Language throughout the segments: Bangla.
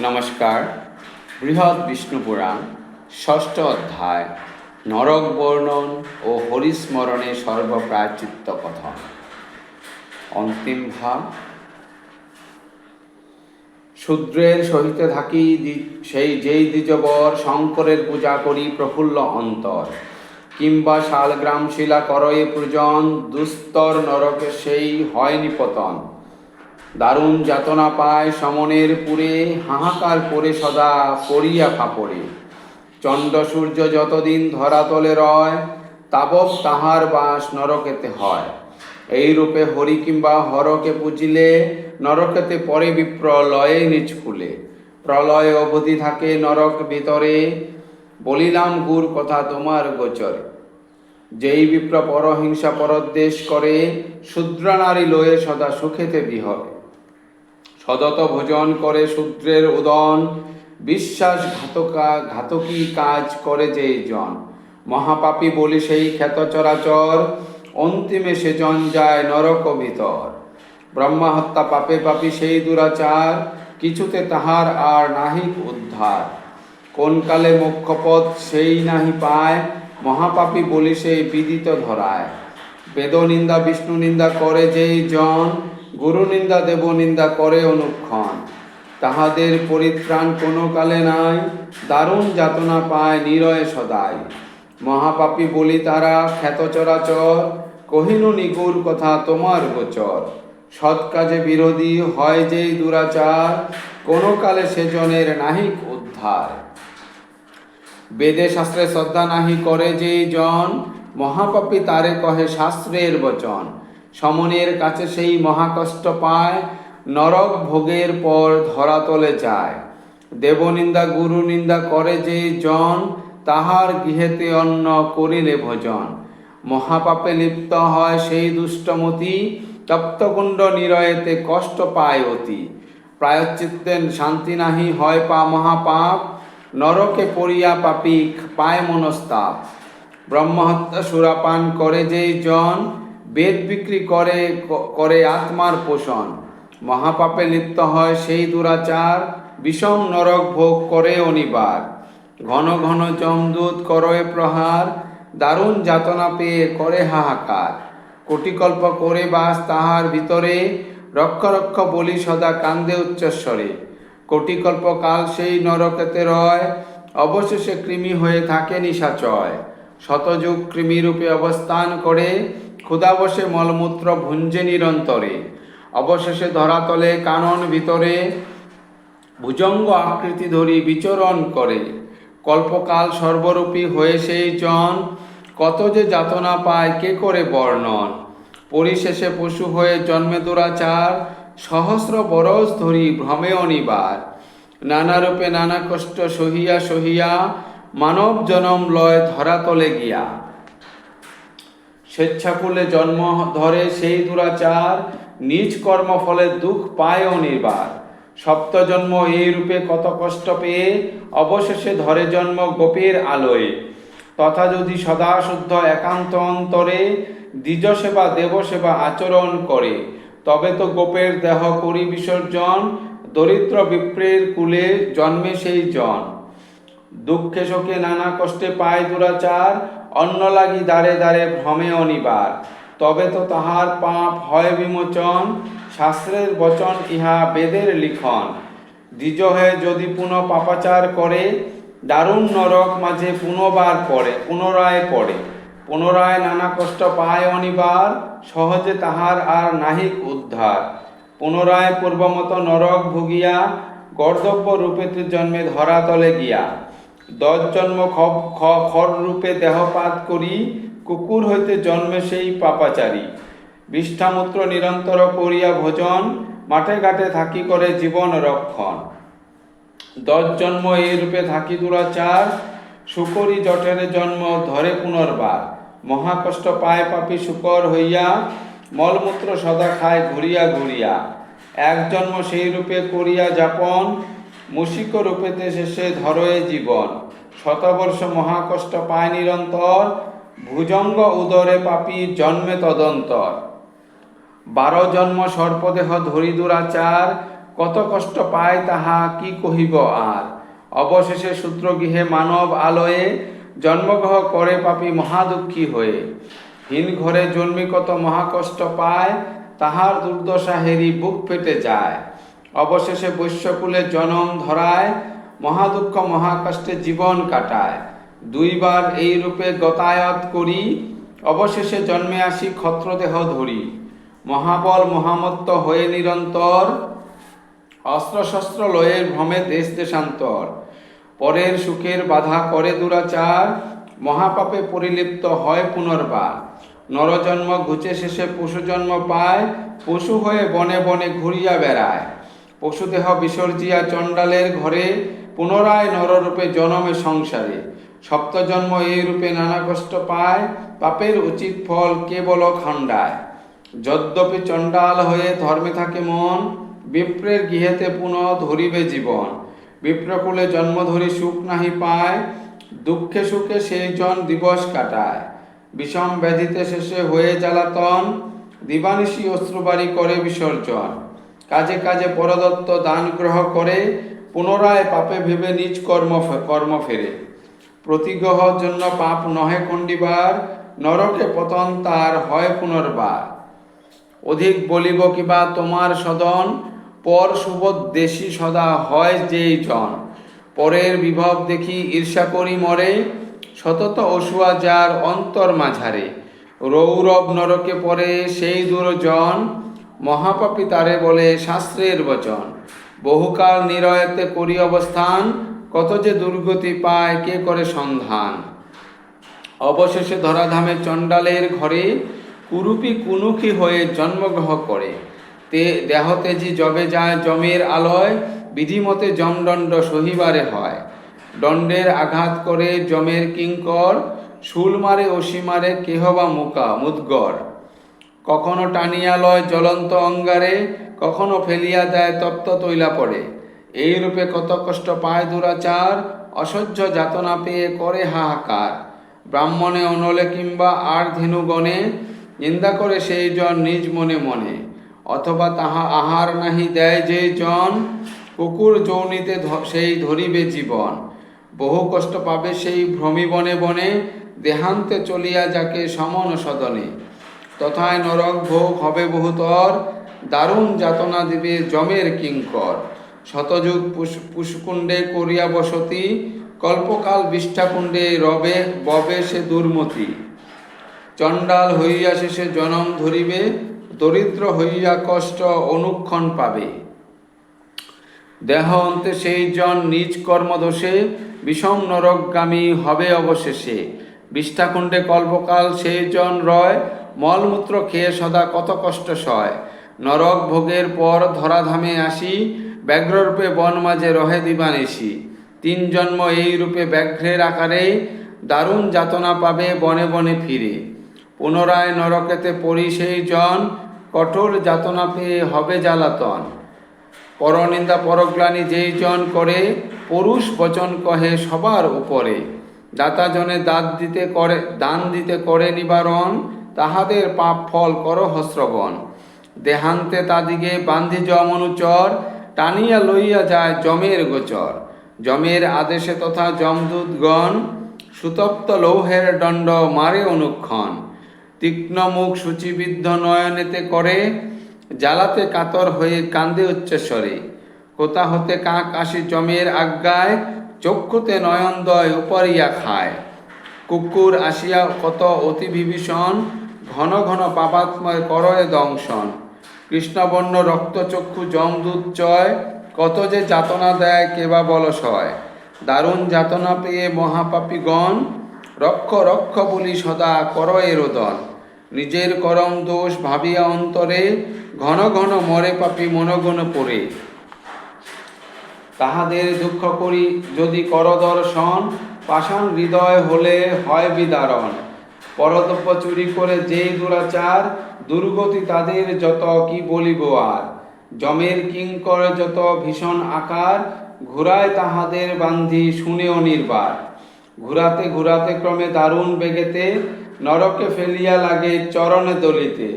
নমস্কার। বৃহৎ বিষ্ণু পুরাণ, ষষ্ঠ অধ্যায়, নরক বর্ণন ও হরিস্মরণে সর্বপ্রায়চিত্ত কথন। অন্তিম ভাব শূদ্রের সহিত থাকি সেই যেই দ্বিজবর শঙ্করের পূজা করি প্রফুল্ল অন্তর। কিংবা শালগ্রাম শিলা করয়ে পূজন দুস্তর নরকে সেই হয় নিপতন। দারুণ যাতনা পায় সমনের পুরে, হাহাকার করে সদা পড়িয়া কাপড়ে চণ্ড সূর্য যতদিন ধরাতলে রয় তাবক তাহার বাস নরকেতে হয়। এই রূপে হরি কিংবা হরকে পুজিলে, নরকেতে পরে বিপ্রলয়ে নিজ খুলে প্রলয় অবধি থাকে নরক ভিতরে, বলিলাম গুর কথা তোমার গোচরে। যেই বিপ্র পরহিংসা পরদ্দেশ করে, শূদ্র নারী লয়ে সদা সুখেতে বিহরে। সদত ভোজন করে শূদ্রের উদন বিশ্বাস ঘাতকা ঘাতকী কাজ করে যেই জন। মহাপাপী বলি সেই খ্যাত চরাচর, অন্তিমে সে জন যায় নরক ভিতর। ব্রহ্মা হত্যা পাপে পাপী সেই দুরাচার, কিছুতে তাহার আর নাহিক উদ্ধার। কোন কালে মোক্ষপদ সেই নাহি পায়, মহাপাপী বলি সেই বিদিত ধরায়। বেদ নিন্দা বিষ্ণু নিন্দা করে যেই জন গুরু নিন্দা, দেব নিন্দা করে অনুক্ষণ। তাহাদের পরিত্রাণ কোনো কালে নাই, দারুণ যাতনা পায় নিরয়ে সদায় মহাপাপী বলি তারা, খ্যাত চরাচর, কহিনু নিগুর কথা তোমার গোচর। সৎ কাজে বিরোধী হয় যেই দুরাচার, কোনো কালে সেজনের নাহিক উদ্ধার। বেদে শাস্ত্রে শ্রদ্ধা নাহি করে যেই জন, মহাপাপী তারে কহে শাস্ত্রের বচন। সমনের কাছে সেই মহাকষ্ট পায়, নরক ভোগের পর ধরাতলে যায়। দেবনিন্দা গুরু নিন্দা করে যেই জন, তাহার গৃহেতে অন্ন করিলে ভোজন। মহাপাপে লিপ্ত হয় সেই দুষ্টমতি, তপ্তকুণ্ড নিরয়েতে কষ্ট পায় অতি। প্রায়শ্চিত্তে শান্তি নাহি হয় পা মহাপাপ, নরকে পড়িয়া পাপী পায় মনস্তাপ। ব্রহ্মহত্যা সুরাপান করে যেই জন বেদ বিক্রি করে করে আত্মার পোষণ। মহাপাপে লিপ্ত হয় সেই দুরাচার, বিষম নরক ভোগ করে অনিবার। ঘন ঘন যমদূত করয়ে প্রহার, দারুণ যাতনা পেয়ে করে হাহাকার। কোটিকল্প করে বাস তাহার ভিতরে, রক্ষ রক্ষ বলি সদা কান্দে উচ্চস্বরে। কোটিকল্প কাল সেই নরকেতে রয়, অবশেষে কৃমি হয়ে থাকে নিশাচয়। শতযুগ কৃমিরূপে অবস্থান করে ক্ষুধাবশে মলমূত্র ভুঞ্জে নিরন্তরে। অবশেষে ধরাতলে কানন ভিতরে ভুজঙ্গ আকৃতি ধরি বিচরণ করে। কল্পকাল সর্বরূপী হয়ে সেই জন, কত যে যাতনা পায়, কে করে বর্ণন? পরিশেষে পশু হয়ে জন্মে দুরাচার, সহস্র বরস ধরি ভ্রমে অনিবার নানা রূপে নানা কষ্ট সহিয়া সহিয়া মানব জনম লয় ধরাতলে গিয়া। স্বেচ্ছাকুলে জন্ম ধরে সেই দুরাচার, নিজ কর্মফলে দুঃখ পায় অনির্বার সপ্ত জন্ম এই রূপে কত কষ্ট পেয়ে, অবশেষে ধরে জন্ম গোপের আলোয়। তথা যদি সদা শুদ্ধ একান্ত অন্তরে দ্বিজ সেবা দেব সেবা আচরণ করে, তবে তো গোপের দেহ করি বিসর্জন, দরিদ্র বিপ্রের কুলে জন্মে সেই জন। দুঃখে শোকে নানা কষ্টে পায় দুরাচার অন্ন লাগি দাঁড়ে দাঁড়ে ভ্রমে অনিবার তবে তো তাহার পাপ হয় বিমোচন, শাস্ত্রের বচন ইহা বেদের লিখন। দ্বিজ হয়ে যদি পুনঃ পাপাচার করে, দারুণ নরক মাঝে পুনবার পড়ে, পুনরায় পড়ে। পুনরায় নানা কষ্ট পায় অনিবার, সহজে তাহার আর নাহিক উদ্ধার। পুনরায় পূর্বমত নরক ভুগিয়া কর্তব্য রূপেতে জন্মে ধরাতলে গিয়া। দশ জন্ম খর রূপে দেহপাত করি, কুকুর হইতে জন্মে সেই পাপাচারী। বিষ্ঠামূত্র নিরন্তর করিয়া ভোজন, মাঠে ঘাটে থাকি করে জীবন রক্ষণ। দশ জন্ম এই রূপে থাকি দুরাচার শুকরি জঠেরে জন্ম ধরে পুনর্বার। মহাকষ্ট পায় পাপি শুকর হইয়া, মলমূত্র সদা খায় ঘুরিয়া ঘুরিয়া। এক জন্ম সেই রূপে করিয়া যাপন মুশিক রূপেতে শেষে ধরয়ে জীবন। শতবর্ষ মহাকষ্ট পায় নিরন্তর, ভুজঙ্গ উদরে পাপী জন্মে তদন্তর। বারো জন্ম সর্পদেহ ধরি দুরাচার, কত কষ্ট পায় তাহা কি কহিব আর? অবশেষে সূত্রগৃহে মানব আলোয়ে জন্মগ্রহ করে পাপী মহাদুঃখী হয়ে। হীন ঘরে জন্মি কত মহাকষ্ট পায়, তাহার দুর্দশা হেরি বুক ফেটে যায়। অবশেষে বৈশ্যকুলে জনম ধরায়, মহাদুঃখ মহাকষ্টে জীবন কাটায়। দুইবার এই রূপে গতায়ত করি, অবশেষে জন্মে আসি ক্ষত্রদেহ ধরি। মহাবল মহামত্ত হয়ে নিরন্তর, অস্ত্রশস্ত্র লয়ে ভ্রমে দেশ দেশান্তর। পরের সুখের বাধা করে দুরাচার, মহাপাপে পরিলিপ্ত হয় পুনর্বার। নরজন্ম ঘুচে শেষে পশু জন্ম পায়, পশু হয়ে বনে বনে ঘুরিয়া বেড়ায়। পশুদেহ বিসর্জিয়া চণ্ডালের ঘরে পুনরায় নররূপে জনমে সংসারে। সপ্তজন্ম এই রূপে নানা কষ্ট পায়, পাপের উচিত ফল কেবল খণ্ডায় যদ্যপি চণ্ডাল হয়ে ধর্মে থাকে মন, বিপ্রের গৃহেতে পুনঃ ধরিবে জীবন। বিপ্রকুলে জন্ম ধরি সুখ নাহি পায়, দুঃখে সুখে সেই জন দিবস কাটায়। বিষম ব্যাধিতে শেষে হয়ে জ্বালাতন, দিবানিশি অশ্রুবাড়ি করে বিসর্জন। কাজে কাজে পরদত্ত দান গ্রহ করে পুনরায় পাপে ভেবে নিজ কর্ম কর্ম ফেরে। প্রতিগ্রহ জন্য পাপ নহে খণ্ডিবার নরকে পতন তার হয় পুনর্বার। অধিক বলিব কিবা তোমার সদন, পর সুবোধ দেশী সদা হয় যেই জন। পরের বিভব দেখি ঈর্ষা করি মরে, সতত অসুয়া যার অন্তর মাঝারে। রৌরব নরকে পরে সেই দুর্জন মহাপাপী তারে বলে শাস্ত্রের বচন। বহুকাল নিরয়তে করি অবস্থান, কত যে দুর্গতি পায়, কে করে সন্ধান? অবশেষে ধরাধামে চণ্ডালের ঘরে কুরুপি কুনুখি হয়ে জন্মগ্রহ করে। তে দেহতেজি জবে যায় জমের আলয়, বিধিমতে জমদণ্ড সহিবারে হয়। দণ্ডের আঘাত করে জমের কিঙ্কর, শুল মারে অসি মারে, কেহ বা মুকা, মুদগর। কখনো টানিয়া লয় জ্বলন্ত অঙ্গারে, কখনো ফেলিয়া দেয় তপ্ত তৈলা পড়ে এই রূপে কত কষ্ট পায় দুরাচার, অসহ্য যাতনা পেয়ে করে হাহাকার। ব্রাহ্মণে, অনলে কিংবা আর ধেনুগণে, নিন্দা করে সেই জন নিজ মনে মনে। অথবা তাহা আহার নাহি দেয় যে জন, কুকুর যৌনিতে সেই ধরিবে জীবন। বহু কষ্ট পাবে সেই ভ্রমি বনে বনে, দেহান্তে চলিয়া যাকে সমন সদনে। তথায় নরক ভোগ হবে বহুতর, দারুণ যাতনা দিবে জমের কিঙ্কর। শতযুগ পুষ- পুষ্কুণ্ডে করিয়া বসতি, কল্পকাল বিষ্ঠাকুণ্ডে রবে, ববে সে দুর্মতি। চণ্ডাল হইয়া শেষে জনম ধরিবে, দরিদ্র হইয়া কষ্ট অনুক্ষণ পাবে। দেহ অন্তে সেই জন নিজ কর্মদোষে, বিষম নরকগামী হবে অবশেষে। বিষ্ঠাকুণ্ডে কল্পকাল সেই জন রয় মলমূত্র খেয়ে সদা কত কষ্ট সয়। নরক ভোগের পর ধরাধামে আসি, ব্যাঘ্ররূপে বন মাঝে রহে দিবানিসি তিন জন্ম এই রূপে ব্যাঘ্রের আকারে দারুণ যাতনা পাবে বনে বনে ফিরে। পুনরায় নরকেতে পড়ি সেই জন, কঠোর যাতনা পেয়ে হবে জ্বালাতন। পরনিন্দা পরগ্লানি যেই জন করে, পুরুষ বচন কহে সবার উপরে। দাতা জনে দাঁত দিতে করে, দান দিতে করে নিবারণ তাহাদের পাপ ফল কর হস্রবন। দেহান্তে তাদিগে বান্ধি যমনুচর টানিয়া লইয়া যায় জমের গোচর। জমের আদেশে তথা যমদূতগণ সুতপ্ত লৌহের দণ্ড মারে অনুক্ষণ। তীক্ষ্ণ মুখ সূচিবিদ্ধ নয়নেতে করে, জ্বালাতে কাতর হয়ে কান্দে উচ্চস্বরে। কোথা হতে কাক আসি জমের আজ্ঞায়, চক্ষুতে নয়নদয় উপরিয়া খায়। কুকুর আসিয়া কত অতি বিভীষণ ঘন ঘন পাপাত্ময় করয়ে দংশন। কৃষ্ণবর্ণ রক্তচক্ষু যমদূত চয় কত যে যাতনা দেয় কেবা বলসয় দারুণ যাতনা পেয়ে মহাপাপীগণ, রক্ষ রক্ষ বলি সদা করয়ে রোদন। নিজের করম দোষ ভাবিয়া অন্তরে ঘন ঘন মরে পাপি মনগণ পড়ে তাহাদের দুঃখ করি যদি কর দর্শন পাষাণ হৃদয় হলে হয় বিদারণ। পরদ্রব্য চুরি করে যে দুরাচার, দুর্গতি তাদের যত কি বলিব আর। জমের কিঙ্কর যত ভীষণ আকার, ঘুরায় তাহাদের বান্ধি শুনেও নির্বার ঘুরাতে ঘুরাতে ক্রমে দারুণ বেগেতে, নরকে ফেলিয়া লাগে চরণে দলিতে।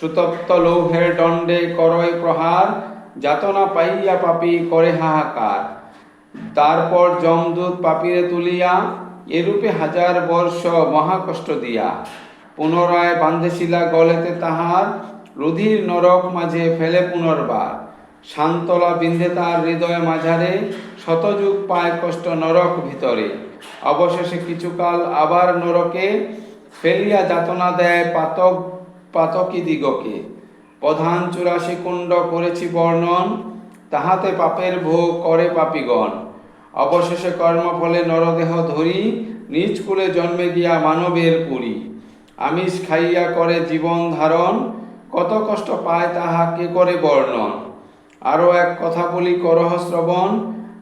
সুতপ্ত লৌহের দণ্ডে করয় প্রহার, যাতনা পাইয়া পাপি করে হাহাকার। তারপর যমদূত পাপিরে তুলিয়া এরূপে হাজার বর্ষ মহাকষ্ট দিয়া পুনরায় বান্ধেশিলা গলেতে তাহার রুধির নরক মাঝে ফেলে পুনর্বার। শান্তলা বিন্ধে তার হৃদয় মাঝারে, শতযুগ পায় কষ্ট নরক ভিতরে। অবশেষে কিছুকাল আবার নরকে ফেলিয়া যাতনা দেয় পাতক, পাতকি দিগকে। প্রধান চুরাশি কুণ্ড করেছি বর্ণন, তাহাতে পাপের ভোগ করে পাপিগণ। অবশেষে কর্মফলে নরদেহ ধরি, নিজ কুলে জন্মে গিয়া মানবের পুরী। আমিষ খাইয়া করে জীবন ধারণ, কত কষ্ট পায় তাহা কে করে বর্ণন? আরও এক কথা বলি, করহ শ্রবণ,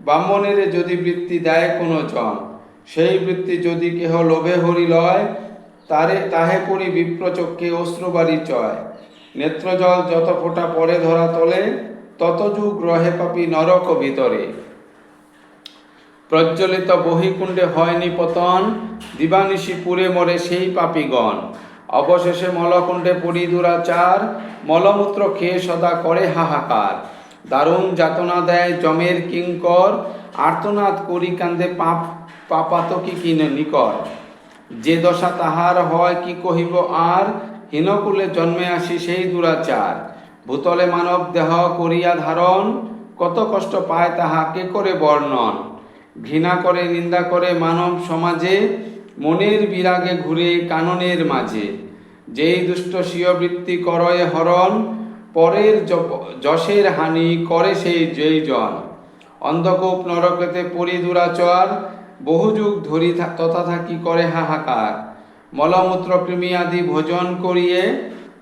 ব্রাহ্মণের যদি বৃত্তি দেয় কোনো জন, সেই বৃত্তি যদি কেহ লোভে হরি লয়, তারে, তাহে করি বিপ্রচক্ষে অশ্রুবাড়ি চয়। নেত্রজল যত ফোঁটা পরে ধরা তলে তত যুগ রহে পাপি নরক ভিতরে। প্রজ্বলিত বহিকুণ্ডে হয়নি পতন, দিবানিশি পুরে মরে সেই পাপিগণ। অবশেষে মলকুণ্ডে পড়ি দুরাচার, মলমূত্র খেয়ে সদা করে হাহাকার। দারুণ যাতনা দেয় জমের কিঙ্কর, আর্তনাদ করি কান্দে পাপ, পাপাতকি কিনে নিকর। যে দশা তাহার হয় কি কহিব আর, হীনকুলে জন্মে আসি সেই দুরাচার। ভূতলে মানব দেহ করিয়া ধারণ, কত কষ্ট পায় তাহা কে করে বর্ণন। ঘৃণা করে, নিন্দা করে মানব সমাজে, মনের বিরাগে ঘুরে কাননের মাঝে। যেই দুষ্ট স্বীয় বৃত্তি করয়ে হরণ, পরের যশের হানি করে সেই যেই জন। অন্ধকূপ নরকেতে পরি দুরাচর, বহু যুগ ধরি তথা থাকি করে হাহাকার। মলমূত্র কৃমি আদি ভোজন করিয়ে,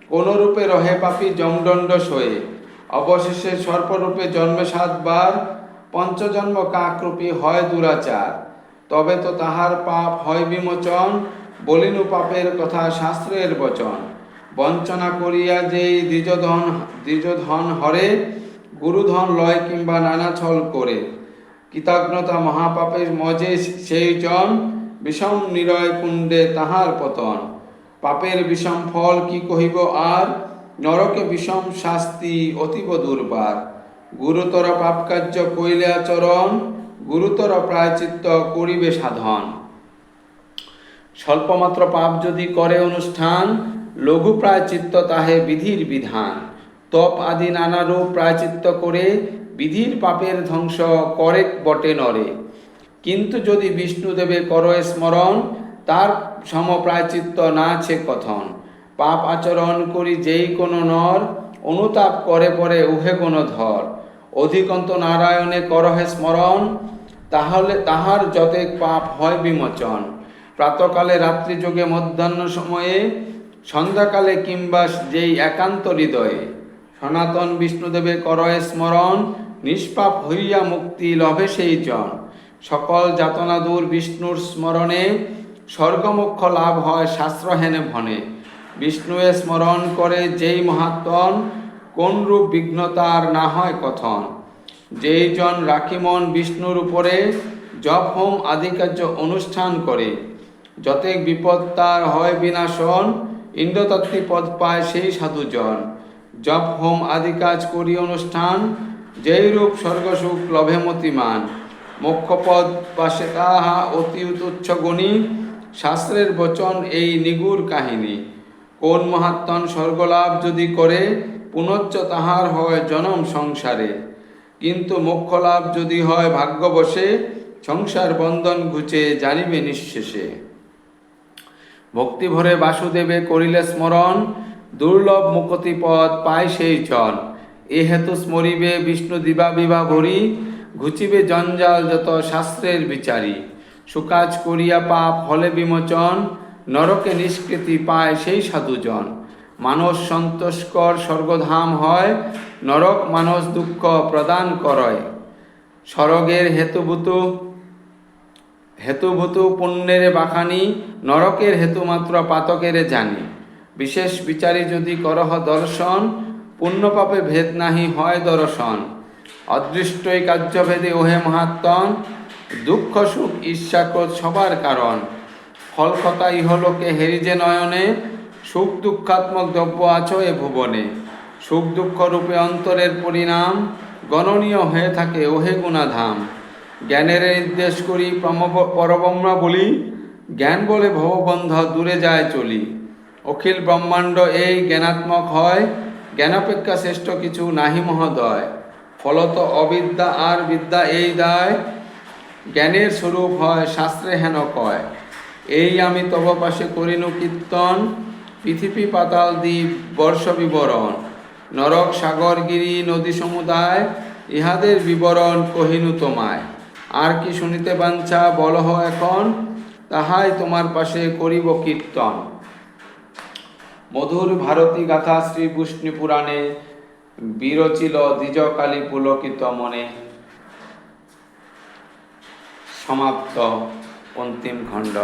কোনরূপে রহে পাপি জমদণ্ড সয়ে। অবশেষে সর্পরূপে জন্মে সাতবার পঞ্চজন্ম কাকরূপী হয় দুরাচার। তবে তো তাহার পাপ হয় বিমোচন, বলিনু পাপের কথা শাস্ত্রের বচন। বঞ্চনা করিয়া যেই দ্বিজধন দ্বিজধন হরে, গুরুধন লয় কিংবা নানা ছল করে। কৃতজ্ঞতা মহাপাপের মজে সেই জন, বিষম নিরয় কুণ্ডে তাহার পতন। পাপের বিষম ফল কি কহিব আর? নরকে বিষম শাস্তি অতীব দুর্বার। গুরুতর পাপকার্য কইলে আচরণ, গুরুতর প্রায়চিত্ত করিবে সাধন। স্বল্পমাত্র পাপ যদি করে অনুষ্ঠান, লঘু প্রায়চিত্ত তাহে বিধির বিধান। তপ আদি নানা রূপ প্রায়চিত্ত করে বিধির পাপের ধ্বংস করে বটে নরে। কিন্তু যদি বিষ্ণুদেবে করয় স্মরণ, তার সম প্রায়চিত্ত না আছে কথন। পাপ আচরণ করি যেই কোনো নর, অনুতাপ করে পরে উহে কোনো ধর। অধিকন্ত নারায়ণে করহে স্মরণ, তাহলে তাহার যতেক পাপ হয় বিমোচন। প্রাতকালে, রাত্রিযোগে, মধ্যাহ্ন সময়ে, সন্ধ্যাকালে কিংবা যেই একান্ত হৃদয়ে সনাতন বিষ্ণুদেবে করয়ে স্মরণ, নিষ্পাপ হইয়া মুক্তি লভে সেই জন। সকল যাতনা দূর বিষ্ণুর স্মরণে স্বর্গমুখ্য লাভ হয় শাস্ত্র হেনে ভনে। বিষ্ণুয়ে স্মরণ করে যেই মহাত্মন কোন রূপ বিঘ্নতার না হয় কথন? যেই জন রাখিমন বিষ্ণুর উপরে জপ হোম আদি কার্য অনুষ্ঠান করে, যতেক বিপদ তার হয় বিনাশন, ইন্দ্রতত্ত্বী পদ পায় সেই সাধুজন। জপ হোম আদি কাজ করি অনুষ্ঠান যেই রূপ স্বর্গসুখ লভে মতিমান। মোক্ষপদ পাশে তাহা অতি তুচ্ছ গণী, শাস্ত্রের বচন এই নিগুর কাহিনী। কোন মহাত্মন স্বর্গলাভ যদি করে পুনশ্চ তাহার হয় জনম সংসারে। কিন্তু মোক্ষ লাভ যদি হয় ভাগ্যবশে, সংসার বন্ধন ঘুচে জানিবে নিঃশেষে। ভক্তি ভরে বাসুদেবে করিলে স্মরণ, দুর্লভ মুকতি পদ পায় সেই জন এ হেতু স্মরিবে বিষ্ণু দিবা বিবা ভরি, ঘুচিবে জঞ্জাল যত শাস্ত্রের বিচারী। সুকাজ করিয়া পাপ হলে বিমোচন, নরকে নিষ্কৃতি পায় সেই সাধুজন। মানস সন্তোষকর স্বর্গধাম হয়, নরক মানস দুঃখ প্রদান করয়। স্বর্গের হেতুভূত হেতুভূত পুণ্যের বাখানি নরকের হেতুমাত্র পাতকের জানি। বিশেষ বিচারী যদি করহ দর্শন, পুণ্যপাপে ভেদ নাহি হয় দর্শন। অদৃষ্টই কার্যভেদে ওহে মহাত্মন, দুঃখ সুখ ঈর্ষা ক্রোধ সবার কারণ। ফলকতা ইহলোকে হেরিজে নয়নে সুখ দুঃখাত্মক দ্রব্য আছো এ ভুবনে। সুখ দুঃখ রূপে অন্তরের পরিণাম গণনীয় হয়ে থাকে ওহে গুণাধাম। জ্ঞানের নির্দেশ করি পরব্রহ্মা বলি, জ্ঞান বলে ভববন্ধ দূরে যায় চলি। অখিল ব্রহ্মাণ্ড এই জ্ঞানাত্মক হয়, জ্ঞানাপেক্ষা শ্রেষ্ঠ কিছু নাহি মহোদয়। ফলত অবিদ্যা আর বিদ্যা এই দায়, জ্ঞানের স্বরূপ হয় শাস্ত্রে হেন কয়। এই আমি তব পাশে করিনু কীর্তন পৃথিবী পাতাল দ্বীপ, বর্ষ বিবরণ। নরক সাগর গিরি নদী সমুদায়, ইহাদের বিবরণ কহিনু তোমায়। আর কি শুনিতে বাঞ্ছা বলহ এখন, তাহাই তোমার পাশে করিব কীর্তন। মধুর ভারতী গাথা শ্রী বিষ্ণু পুরাণে, বিরচিল দ্বিজকালী পুলকিত মনে। সমাপ্ত অন্তিম খণ্ড।